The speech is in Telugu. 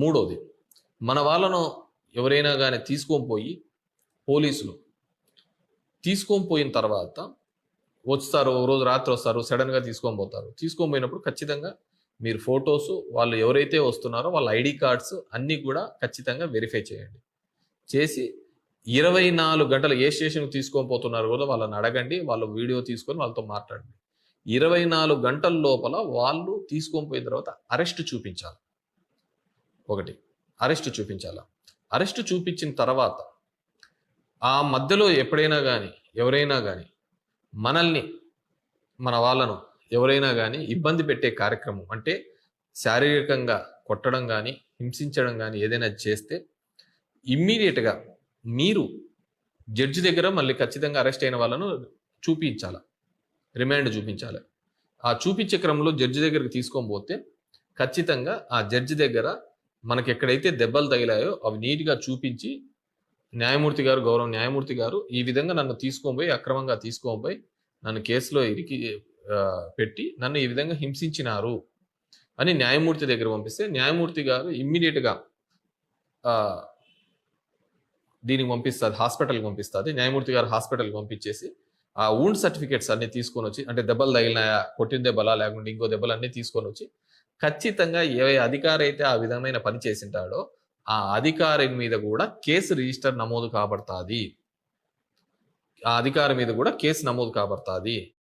మూడోది మన వాళ్ళను ఎవరైనా కానీ తీసుకొని పోయి పోలీసులు తీసుకొని పోయిన తర్వాత వస్తారు ఓ రోజు రాత్రి వస్తారు సడన్గా తీసుకొని పోతారు. తీసుకొని పోయినప్పుడు ఖచ్చితంగా మీరు ఫొటోస్ వాళ్ళు ఎవరైతే వస్తున్నారో వాళ్ళ ఐడి కార్డ్స్ అన్నీ కూడా ఖచ్చితంగా వెరిఫై చేయండి. చేసి ఇరవై నాలుగు గంటలు ఏ స్టేషన్కి తీసుకొని పోతున్నారు కూడా వాళ్ళని అడగండి వాళ్ళు వీడియో తీసుకొని వాళ్ళతో మాట్లాడండి. ఇరవై నాలుగు గంటల లోపల వాళ్ళు తీసుకొని పోయిన తర్వాత అరెస్ట్ చూపించాలి. ఒకటి. అరెస్ట్ చూపించాలా? అరెస్ట్ చూపించిన తర్వాత ఆ మధ్యలో ఎప్పుడైనా కానీ ఎవరైనా కానీ మనల్ని మన వాళ్ళను ఎవరైనా కానీ ఇబ్బంది పెట్టే కార్యక్రమం అంటే శారీరకంగా కొట్టడం కానీ హింసించడం కానీ ఏదైనా చేస్తే ఇమ్మీడియట్గా మీరు జడ్జి దగ్గర మళ్ళీ ఖచ్చితంగా అరెస్ట్ అయిన వాళ్ళను చూపించాలి? రిమాండ్ చూపించాలి? ఆ చూపించే క్రమంలో జడ్జి దగ్గరికి తీసుకొని పోతే ఖచ్చితంగా ఆ జడ్జి దగ్గర మనకి ఎక్కడైతే దెబ్బలు తగిలాయో అవి నీట్గా చూపించి న్యాయమూర్తి గారు గౌరవ న్యాయమూర్తి గారు ఈ విధంగా నన్ను తీసుకొని అక్రమంగా తీసుకొని నన్ను కేసులో ఇరికి పెట్టి నన్ను ఈ విధంగా హింసించినారు అని న్యాయమూర్తి దగ్గర పంపిస్తే న్యాయమూర్తి గారు ఇమ్మీడియట్గా దీనికి పంపిస్తుంది హాస్పిటల్కి పంపిస్తుంది. న్యాయమూర్తి గారు హాస్పిటల్కి పంపించేసి ఆ ఊండ్ సర్టిఫికేట్స్ అన్ని తీసుకొని వచ్చి అంటే దెబ్బలు తగిలినాయా కొట్టిన దెబ్బలా లేకుంటే ఇంకో దెబ్బలు అన్ని తీసుకొని వచ్చి ఖచ్చితంగా ఏ అధికారి అయితే ఆ విధమైన పని చేసింటాడో ఆ అధికారి మీద కూడా కేసు రిజిస్టర్ నమోదు కాబడతాది. ఆ అధికారి మీద కూడా కేసు నమోదు కాబడతాది.